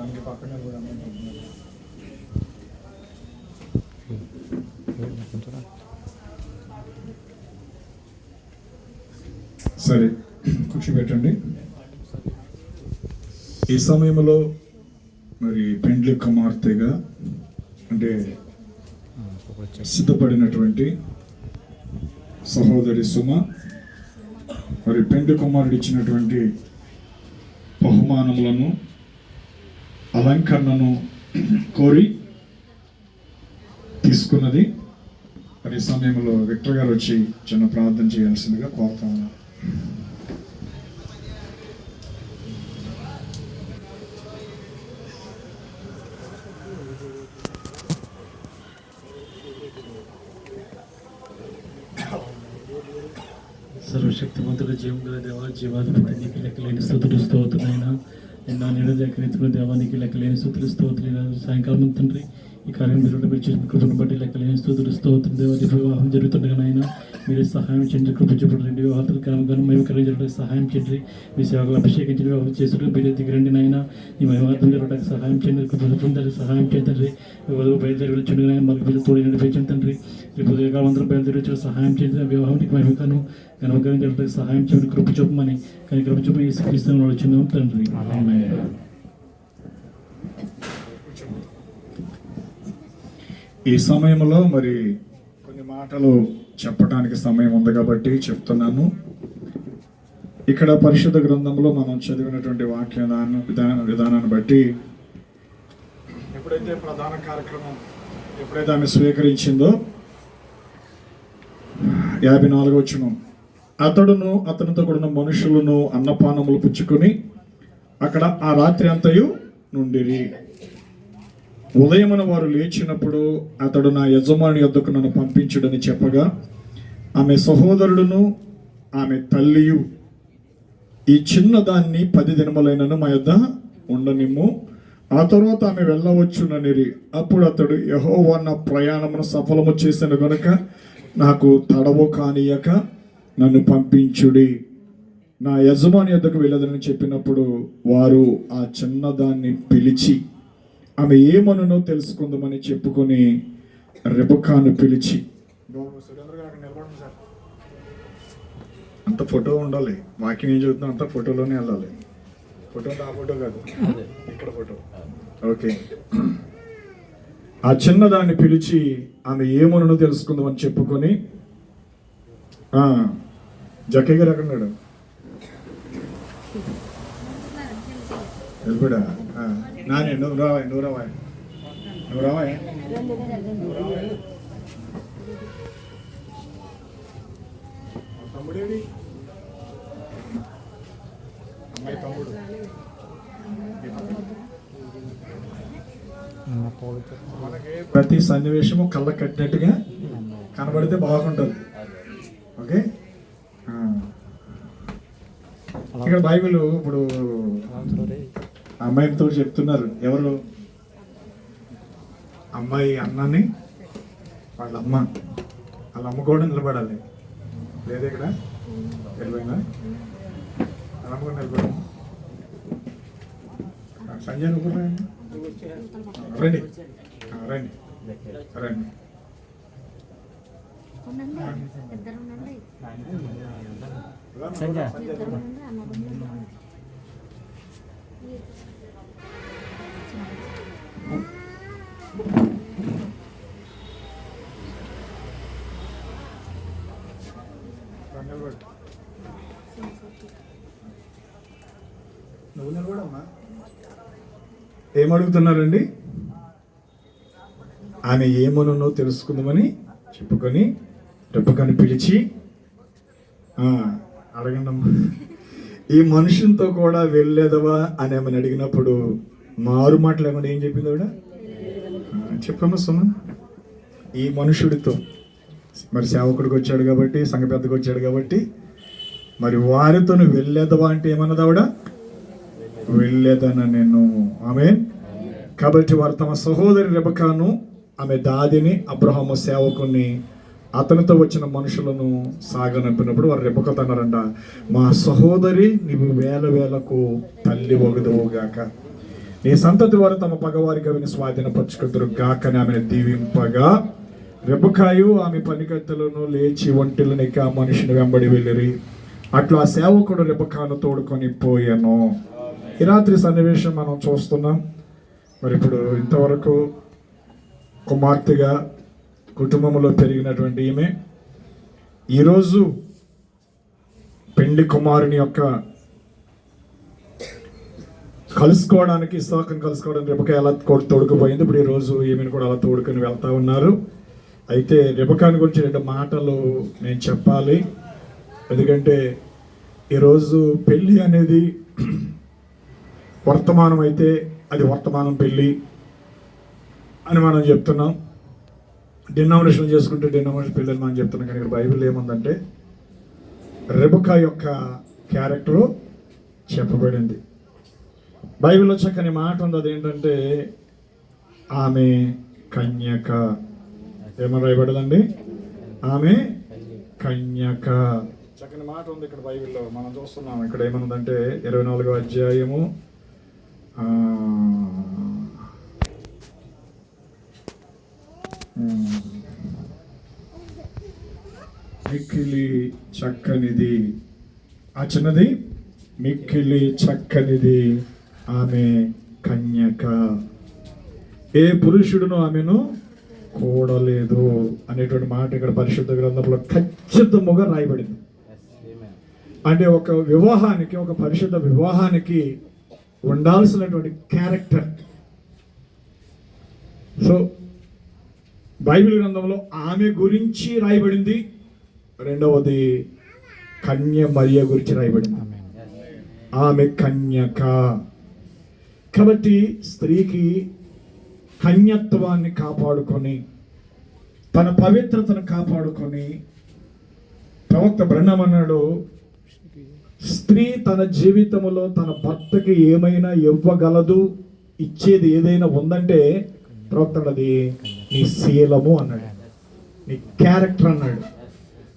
దానికి పక్కన కూడా సరే కూర్చోబెట్టండి ఈ సమయంలో మరి పెండ్లి కుమార్తెగా అంటే సిద్ధపడినటువంటి సహోదరి సుమ మరి పెండ్లి కుమారుడు ఇచ్చినటువంటి బహుమానములను అలంకరణను కోరి తీసుకున్నది. మరి సమయంలో విక్టర్ గారు వచ్చి చిన్న ప్రార్థన చేయాల్సిందిగా కోరుతా ఉన్నారు సర్వశక్తిమంతుడు జీవం గల దేవ జీవాధిపతి నీకు లెక్కలేని స్థుతులు స్తోత్రులైనా ఎన్నో నీడ దగ్గరించుకున్న దేవానికి లెక్కలేని స్థుతులు స్తోత్రులు సాయంకాలం తండ్రి. ఈ కార్యం మీరు చేసిన కృపను బట్టి లెక్కలేని స్థుతులు స్తోత్రం దేవ నీ వివాహం జరుగుతుండగానైనా మీరే సహాయం చేయండి కృప చూపడండి వివాహాలు క్రమంగా మేము జరగడానికి సహాయం చేయండి. మీ సేవకులు అభిషేకించిన వివాహం చేసుడు మీరే దిగరండి నాయన. ఈ మహిమార్థం జరగడానికి సహాయం చేయండి కృప చూపండి సహాయం చేయండి వధువు బయలుదేరి వచ్చిండు నాయన మరి మీరు తోడి నడిపించండి తండ్రి. రేపు ఉదయకాలంలో బయలుదేరి వచ్చిన సహాయం చేయండి. వివాహానికి మహిమకను ఘనమకరం జరగడానికి సహాయం చేయండి కృప చూపమని కానీ కృప చూపి ఈ క్రీస్తుని వచ్చినాం తండ్రి. ఈ సమయంలో మరి కొన్ని మాటలు చెప్పడానికి సమయం ఉంది కాబట్టి చెప్తున్నాను. ఇక్కడ పరిశుద్ధ గ్రంథంలో మనం చదివినటువంటి వాక్య విధాన విధాన విధానాన్ని బట్టి ఎప్పుడైతే ప్రధాన కార్యక్రమం ఎప్పుడైతే ఆమె స్వీకరించిందో యాభై నాలుగు వచ్చిన అతడును అతనితో కూడిన మనుషులను అన్నపానములు పుచ్చుకొని అక్కడ ఆ రాత్రి అంతయు నుండిరి. ఉదయమున వారు లేచినప్పుడు అతడు నా యజమాని యొద్దకు నన్ను పంపించుడని చెప్పగా ఆమె సహోదరుడును ఆమె తల్లియు ఈ చిన్నదాన్ని పది దినములైనను మా యొద్ద ఉండనిమ్ము. ఆ తర్వాత ఆమె వెళ్ళవచ్చుననిరి. అప్పుడు అతడు యహోవా నా ప్రయాణమును సఫలము చేసిన గనుక నాకు తడవు కానియక నన్ను పంపించుడి. నా యజమాని యొద్దకు వెళ్ళదని చెప్పినప్పుడు వారు ఆ చిన్నదాన్ని పిలిచి ఆమె ఏమనునో తెలుసుకుందామని చెప్పుకొని రెబకాను పిలిచి అంత ఫోటో ఉండాలి. వాక్యం ఏం చెబుతున్నా అంత ఫోటోలోనే వెళ్ళాలి. ఫోటో ఆ ఫోటో కాదు. ఇక్కడ ఫోటో. ఓకే. ఆ చిన్నదాన్ని పిలిచి ఆమె ఏమనునో తెలుసుకుందామని చెప్పుకొని ఆ, జక్కయ్య గారు ఎక్కడ ఉన్నాడు? వెళ్ళిపోడా నానే నువ్వు రావా నువ్వు రావా నువ్వు రావా తమ్ముడేడి అమ్మాయి తమ్ముడు. మనకి ప్రతి సన్నివేశము కళ్ళ కట్టినట్టుగా కనబడితే బాగుంటుంది. ఓకే. ఇక్కడ బైబిల్ ఇప్పుడు అమ్మాయితో చెప్తున్నారు. ఎవరు? అమ్మాయి అన్నని వాళ్ళ అమ్మ. వాళ్ళ అమ్మ కూడా నిలబడాలి. లేదు ఇక్కడ? వెళ్ళిపోయిందా? వాళ్ళ అమ్మ కూడా సంజయ్ రండి. రండి. రండి. సంజయ్. ఇద్దరు ఉండండి అమ్మ ఉండండి రా, నిలబడు. నువ్వు నిలబడమ్మా ఏమడుగుతున్నారండి? ఆమె ఏమనునో తెలుసుకుందామని చెప్పుకొని రెప్పకని పిలిచి అడగండి అడగండమ్మా. ఈ మనుషులతో కూడా వెళ్ళేదవా అని ఆమెను అడిగినప్పుడు మారు మాటలు ఏమన్నా ఏం చెప్పింది ఆవిడ? చెప్పమ్మా సుమ. ఈ మనుషుడితో. మరి సేవకుడికి వచ్చాడు కాబట్టి సంఘ పెద్దకు వచ్చాడు కాబట్టి మరి వారితో వెళ్ళేదవా అంటే ఏమన్నది ఆవిడ? వెళ్ళేదన నేను ఆమె కాబట్టి వారు తమ సహోదరి రెబకాను ఆమె దాదిని అబ్రహము సేవకుని అతనితో వచ్చిన మనుషులను సాగనంపినప్పుడు వారు రెబకతో అన్నారంట మా సహోదరి నీవు వేల వేలకు తల్లి ఒగదవుగాక నీ సంతతి వారు తమ పగవారి గవిని స్వాధీనపరుచుకుందరు గాకని ఆమెను దీవింపగా రెబ్బకాయు ఆమె పనికత్తెలను లేచి ఒంటిలనిక మనిషిని వెంబడి వెళ్ళిరి. అట్లా సేవకుడు రెబ్బకాను తోడుకొని పోయాను. రాత్రి సన్నివేశం మనం చూస్తున్నాం. మరి ఇప్పుడు ఇంతవరకు కుమార్తెగా కుటుంబంలో పెరిగినటువంటి ఈమె ఈరోజు పెండి కుమారుని యొక్క కలుసుకోవడానికి ఇసాకుని కలుసుకోవడానికి రిపక ఎలా తోడు తోడుకుపోయింది. ఇప్పుడు ఈరోజు ఈమెను కూడా అలా తోడుకొని వెళ్తూ ఉన్నారు. అయితే రిపకాని గురించి రెండు మాటలు నేను చెప్పాలి. ఎందుకంటే ఈరోజు పెళ్ళి అనేది వర్తమానం అయితే అది వర్తమానం పెళ్ళి అని మనం చెప్తున్నాం. డినామినేషన్ చేసుకుంటే డినామినేషన్ పెళ్ళి అని మనం చెప్తున్నాం. కానీ ఇక్కడ బైబిల్ ఏముందంటే రెబకా యొక్క క్యారెక్టరు చెప్పబడింది. బైబిల్లో చక్కని మాట ఉంది. అదేంటంటే ఆమె కన్యక. ఏమని రాయబడదండి? ఆమె కన్యక. చక్కని మాట ఉంది ఇక్కడ బైబిల్లో మనం చూస్తున్నాం. ఇక్కడ ఏమనుందంటే ఇరవై నాలుగో అధ్యాయము మిక్కిలి చక్కనిది. ఆ చిన్నది? మిక్కిలి చక్కనిది. ఆమె కన్యక. ఏ పురుషుడును ఆమెను? కూడలేదు అనేటువంటి మాట ఇక్కడ పరిశుద్ధ గ్రంథంలో ఖచ్చితముగా రాయబడింది. అంటే ఒక వివాహానికి ఒక పరిశుద్ధ వివాహానికి ఉండాల్సినటువంటి క్యారెక్టర్ సో బైబిల్ గ్రంథంలో ఆమె గురించి రాయబడింది. రెండవది కన్య మరియ గురించి రాయబడింది. ఆమె కన్యక. కాబట్టి స్త్రీకి కన్యత్వాన్ని కాపాడుకొని తన పవిత్రతను కాపాడుకొని ప్రవక్త బ్రహ్మన్నాడు స్త్రీ తన జీవితంలో తన భర్తకి ఏమైనా ఇవ్వగలదు? ఇచ్చేది ఏదైనా ఉందంటే ప్రవక్త అది నీ శీలము అన్నాడు. నీ క్యారెక్టర్ అన్నాడు.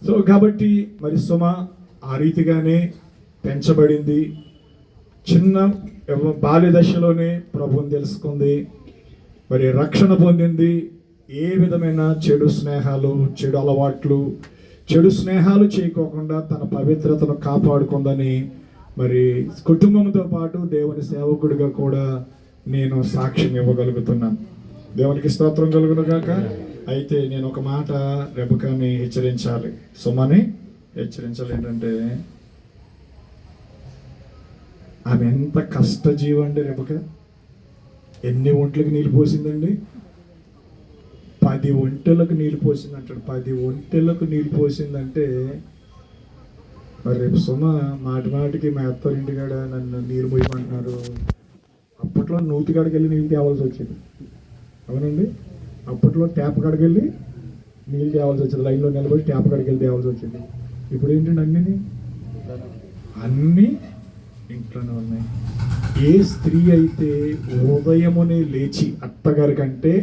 సో కాబట్టి మరి సుమ ఆ రీతిగానే పెంచబడింది. చిన్న బాల్య దశలోనే ప్రభువుని తెలుసుకుంది. మరి రక్షణ పొందింది. ఏ విధమైన చెడు స్నేహాలు చెడు అలవాట్లు చెడు స్నేహాలు చేయకోకుండా తన పవిత్రతను కాపాడుకుందని మరి కుటుంబంతో పాటు దేవుని సేవకుడిగా కూడా నేను సాక్ష్యం ఇవ్వగలుగుతున్నాను. దేవునికి స్తోత్రం కలుగునుగాక. అయితే నేను ఒక మాట రెబకాన్ని హెచ్చరించాలి. సుమని హెచ్చరించాలి ఏంటంటే ఆమె ఎంత కష్టజీవండి రెబక ఎన్ని ఒంట్లకి నీళ్ళు పోసిందండి. పది ఒంటెలకు నీళ్ళు పోసింది అంటాడు. పది ఒంటెలకు నీళ్ళు పోసిందంటే మరి రేపు సుమ మాటి మాటికి మా అత్తారింటి కాడ నన్ను నీరు పోయమంటున్నారు. అప్పట్లో నూతి కాడికి వెళ్ళి నీళ్ళు తేవాల్సి వచ్చింది. అవునండి? అప్పట్లో ట్యాప్ కాడికి వెళ్ళి నీళ్ళు తేవాల్సి వచ్చింది. లైన్లో నిలబడి ట్యాప్ కాడికి వెళ్ళి తేవాల్సి వచ్చింది. ఇప్పుడు ఏంటండి అన్నీ అన్నీ ఇంట్లోనే ఉన్నాయి. ఏ స్త్రీ అయితే ఉదయమునే లేచి అత్తగారి కంటే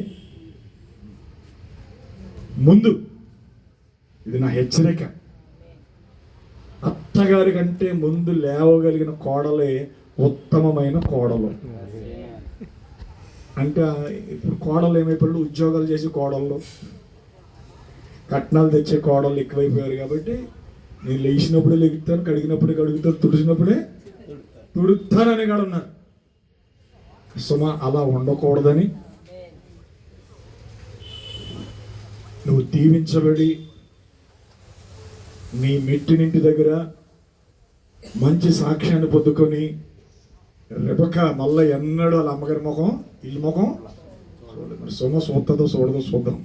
ముందు. ఇది నా హెచ్చరిక. అత్తగారి కంటే ముందు లేవగలిగిన కోడలే ఉత్తమమైన కోడలు. అంటే ఇప్పుడు కోడలు ఏమైపోయాడు ఉద్యోగాలు చేసి కోడళ్ళు కట్నాలు తెచ్చే కోడలు ఎక్కువైపోయారు కాబట్టి నేను లేచినప్పుడే లెగుతాను కడిగినప్పుడే కడుగుతాను తుడిచినప్పుడే తుడుతానని కాడు ఉన్నారు. సుమ అలా ఉండకూడదని నువ్వు దీవించబడి మీ మెట్టినింటి దగ్గర మంచి సాక్ష్యాన్ని పొందుకొని రెబక మళ్ళీ ఎన్నడూ వాళ్ళ అమ్మగారి ముఖం ఈ ముఖం మరి సుమ చూస్తుందో చూడదో చూద్దాం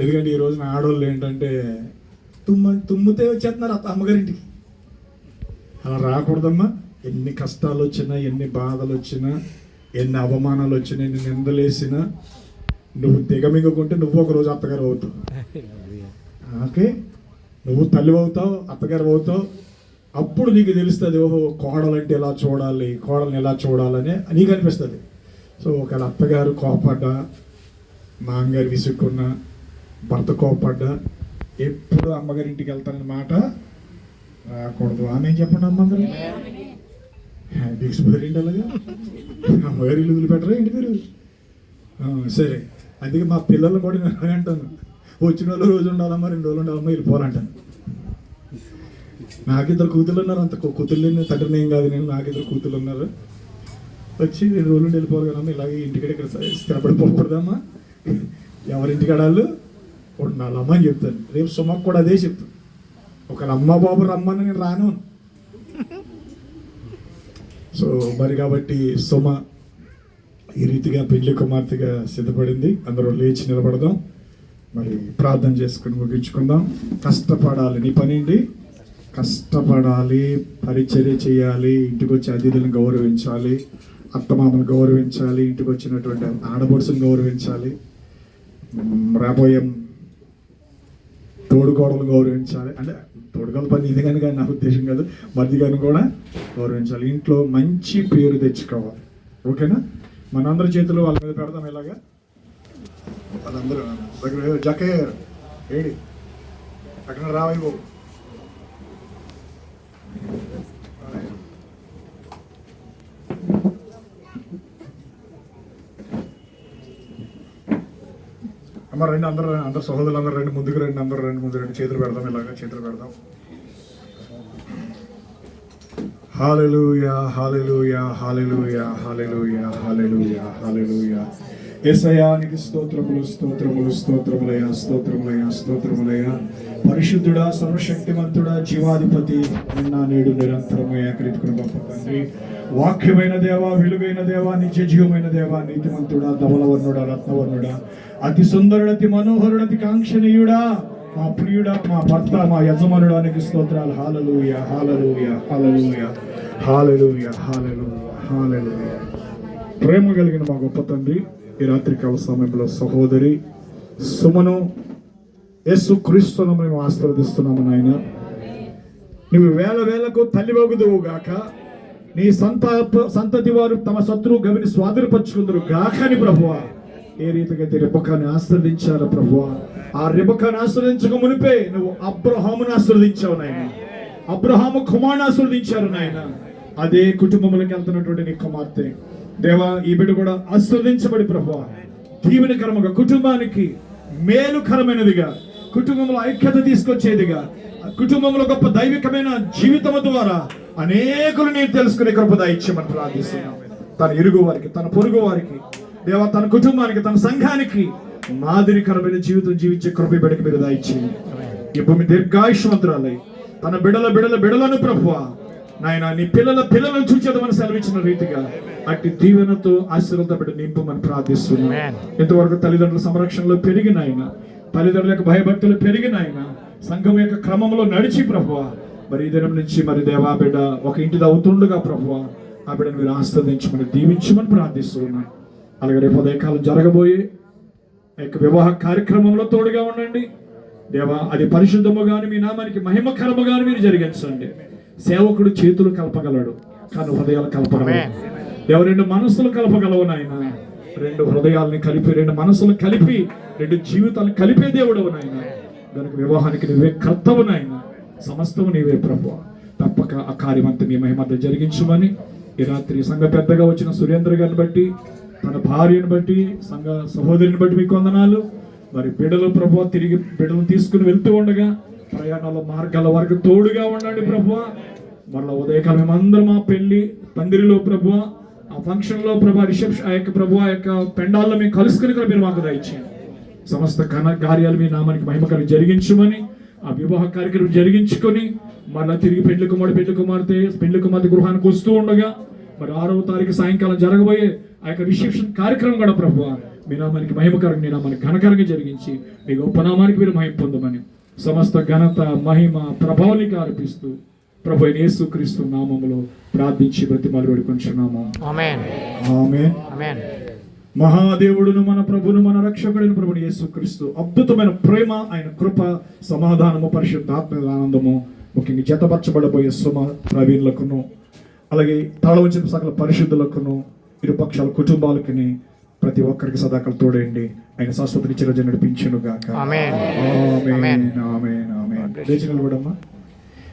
ఎందుకంటే ఈ రోజున ఆడవాళ్ళు ఏంటంటే తుమ్మ తుమ్మితే వచ్చేస్తున్నారు అత్త అమ్మగారింటికి. అలా రాకూడదమ్మా. ఎన్ని కష్టాలు వచ్చినా ఎన్ని బాధలు వచ్చినా ఎన్ని అవమానాలు వచ్చినా ఎన్ని నిందలేసినా నువ్వు దిగమింగుకుంటే నువ్వు ఒక రోజు అత్తగారు అవుతావు. ఓకే? నువ్వు తల్లి అవుతావు అత్తగారు అవుతావు. అప్పుడు నీకు తెలుస్తుంది ఓహో కోడలంటే ఎలా చూడాలి కోడల్ని ఎలా చూడాలని నీకు అనిపిస్తుంది. సో ఒకవేళ అత్తగారు కోపడ్డా మామగారు విసుక్కున్నా భర్త కోపడ్డా ఎప్పుడు అమ్మగారి ఇంటికి వెళ్తానని మాట రాకూడదు. ఆమె చెప్పండి అమ్మందరూ ఏంటి అలాగా అమ్మగారు ఇల్లు వదిలిపెట్టరా ఏంటి మీరు? సరే. అందుకే మా పిల్లలు కూడా నేను అంటాను. వచ్చిన వాళ్ళు రోజు ఉండాలమ్మా రెండు రోజులు ఉండాలమ్మా వెళ్ళిపోవాలంటాను నాకు ఇద్దరు కూతుళ్ళు ఉన్నారు అంత కూతుళ్ళు కూతురు లేని తండ్రిని ఏం కాదు నేను నాకు ఇద్దరు ఉన్నారు. వచ్చి రెండు రోజులు ఉండి వెళ్ళిపోవాలి కదమ్మా ఇలాగే ఇంటికి ఇక్కడ స్థిరపడిపోకూడదమ్మా. ఎవరింటికి అడాలు ఉండాలమ్మా అని చెప్తాను. రేపు సుమకు కూడా అదే చెప్తాను ఒక అమ్మ బాబు రమ్మని నేను రాను సో మరి కాబట్టి సుమ ఈ రీతిగా పెళ్ళి కుమార్తెగా సిద్ధపడింది. అందరూ లేచి నిలబడదాం. మరి ప్రార్థన చేసుకుని ముగించుకుందాం. కష్టపడాలి నీ పని కష్టపడాలి పరిచర్య చేయాలి ఇంటికి వచ్చే అతిథులను గౌరవించాలి అత్తమామను గౌరవించాలి ఇంటికి వచ్చినటువంటి ఆడపడుసును గౌరవించాలి రాబోయే తోడుకోడలు గౌరవించాలి. అంటే తోడుకోడల పని ఇది కానీ నా ఉద్దేశం కాదు. మధ్య కానీ కూడా గౌరవించాలి. ఇంట్లో మంచి పేరు తెచ్చుకోవాలి. ఓకేనా? మనందరి చేతులు వాళ్ళ మీద పెడదాం ఇలాగా. వాళ్ళందరూ దగ్గర జకేర్ ఏడి అక్కడ రావై బాబు. అమ్మ రెండు అందరూ అందరు సహోదరులు అందరూ రెండు ముందుకు రెండు అందరూ రెండు ముందు రెండు చేతులు పెడదాం ఇలాగా చేతులు పెడదాం. Hallelujah hallelujah hallelujah hallelujah hallelujah hallelujah యేసయానికి స్తోత్రములు స్తోత్రములు స్తోత్రములయ స్తోత్రములయ స్తోత్రములయ పరిశుద్ధుడా సర్వశక్తిమంతుడా జీవాధిపతి నిన్న నేడు నిరంతరము ఏకరీతుకుని గొప్ప తండ్రి వాక్యమైన దేవా వెలుగైన దేవా నిత్య జీవమైన దేవా నీతిమంతుడా ధవలవర్ణుడా రత్నవర్ణుడా. అతి సుందరుడతి మనోహరుడతి కాంక్షణీయుడా. మా ప్రియుడ మా భర్త మా యజమానుడానికి స్తోత్రాలు. Hallelujah hallelujah hallelujah hallelujah hallelujah hallelujah. ప్రేమ కలిగిన మా గొప్ప తండ్రి ఈ రాత్రికాల సమయంలో సహోదరి సుమను యేసు క్రీస్తును మేము ఆశీర్వదిస్తున్నాము నాయన. నువ్వు వేల వేలకు తల్లివగుదువు గాక. నీ సంత సంతతి వారు తమ శత్రువు గవిని స్వాధీనపరుచుకుందరు గాక అని ప్రభువా. ఏ రీతిగా అయితే రిబకాన్ని ఆశ్రదించారు ప్రభువా ఆ రిబకాన్ని ఆశ్రదించక మునిపే నువ్వు అబ్రహామును ఆశ్రదించావు నాయన. అబ్రహాము కుమారుని ఆశ్రదించారు నాయన. అదే కుటుంబంలోకి వెళ్తున్నటువంటి నీ కుమార్తె. దేవా ఈ బిడ్డ కూడా ఆశ్రదించబడి ప్రభు దీవెనకరముగా కుటుంబానికి మేలుకరమైనదిగా కుటుంబంలో ఐక్యత తీసుకొచ్చేదిగా కుటుంబంలో గొప్ప దైవికమైన జీవితం ద్వారా అనేకులు నేను తెలుసుకునే కృప దయచేయమని ప్రార్థిస్తున్నాను తన ఇరుగు వారికి తన పొరుగు వారికి దేవ తన కుటుంబానికి తన సంఘానికి మాదిరికరమైన జీవితం జీవించే కృప ఈ బిడ్డకి మీరు దయచేయండి ఈ భూమి దీర్ఘాయుష్మంతురాలై తన బిడల బిడల బిడలను ప్రభువా నాయన నీ పిల్లల పిల్లలను చూచేదమని సెలవిచ్చిన రీతిగా అట్టి దీవెనతో ఆశీర్వదపడి నింపమని ప్రార్థిస్తున్నాం. ఇంతవరకు తల్లిదండ్రుల సంరక్షణలో పెరిగిన ఆయన తల్లిదండ్రుల యొక్క భయభక్తులు పెరిగిన ఆయన సంఘం యొక్క క్రమంలో నడిచి ప్రభువ మరి ఈ దినం నుంచి మరి దేవా బిడ్డ ఒక ఇంటిది అవుతుండగా ప్రభువ ఆ బిడ్డను మీరు ఆస్వాదించమని దీవించమని ప్రార్థిస్తున్నాం. అలాగే రేపు ఉదయకాలం జరగబోయే ఆ యొక్క వివాహ కార్యక్రమంలో తోడుగా ఉండండి. దేవా అది పరిశుద్ధముగాను మీ నామానికి మహిమకరముగాను మీరు జరిగించండి. సేవకుడు చేతులు కలపగలడు కానీ హృదయాలు కలపగలడు దేవ రెండు మనసులు కలపగలవు నాయన. రెండు హృదయాలని కలిపి రెండు మనసులు కలిపి రెండు జీవితాలు కలిపే దేవుడు నాయన. కనుక వివాహానికి నువ్వే కర్తవు నాయన. సమస్తము నీవే ప్రభు తప్పక ఆ కార్యమంతా మీ మహిమంత జరిగించమని ఈ రాత్రి సంఘ పెద్దగా వచ్చిన సురేంద్ర గారిని బట్టి తన భార్యను బట్టి సంఘ సహోదరిని బట్టి మీకు వందనాలు. మరి బిడలు ప్రభు తిరిగి బిడలు తీసుకుని వెళ్తూ ఉండగా ప్రయాణాల మార్గాల వరకు తోడుగా ఉండండి ప్రభు మరలా ఉదయకాలం మేమందరం ఆ పెళ్ళి పందిరిలో ప్రభు ఆ ఫంక్షన్లో ప్రభు రిసెప్షన్ ఆ యొక్క ప్రభు ఆ యొక్క పెండాల్లో మేము కలుసుకుని కూడా మీరు మాకు దయచేయండి. సమస్త ఘన కార్యాలు మీ నామానికి మహిమకరం జరిగించమని ఆ వివాహ కార్యక్రమం జరిగించుకొని మళ్ళీ తిరిగి పెళ్ళి కుమారుడు పెళ్ళి కుమార్తె పెళ్ళి కుమార్తె గృహానికి వస్తూ ఉండగా మరి ఆరవ తారీఖు సాయంకాలం జరగబోయే ఆ యొక్క రిసెప్షన్ కార్యక్రమం కూడా ప్రభు మీ నామానికి మహిమకరం మీ నామానికి ఘనకరంగా జరిగించి మీ గొప్ప నామానికి మీరు మహిమ పొందమని సమస్త ఘనత మహిమ ప్రభావానికి ఆరోపిస్తూ ప్రభు అయిన యేసుక్రీస్తు నామములో ప్రార్థించి బ్రతిమాలు Amen. మహాదేవుడును మన ప్రభును మన రక్షకుడును ప్రభుని యేసుక్రీస్తు అద్భుతమైన ప్రేమ ఆయన కృప సమాధానము పరిశుద్ధాత్మ ఆనందము ముఖ్యంగా జతపరచబడబోయే సుమ ప్రవీణులకును అలాగే తాళ వచ్చిన సకల పరిశుద్ధులకును ఇరుపక్షాల కుటుంబాలకుని ప్రతి ఒక్కరికి సదాకలు తోడేయండి ఆయన శాశ్వత నిత్యరాజు నడిపించును గాక. లేచి నిలబడమ్మా.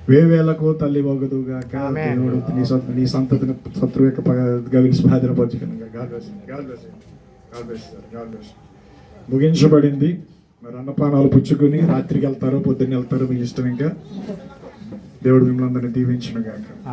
వేవేలకు తల్లి బొగదుగాక ఆమేన్. దేవుడు నీ సొంత నీ సంతతిని శత్రువు యొక్క ముగించబడింది. మరి అన్నపానాలు పుచ్చుకొని రాత్రికి వెళ్తారో పొద్దున్న వెళ్తారో మీ ఇష్టం ఇంకా. దేవుడు మిమ్మల్ని అందరినీ దీవించును గాక.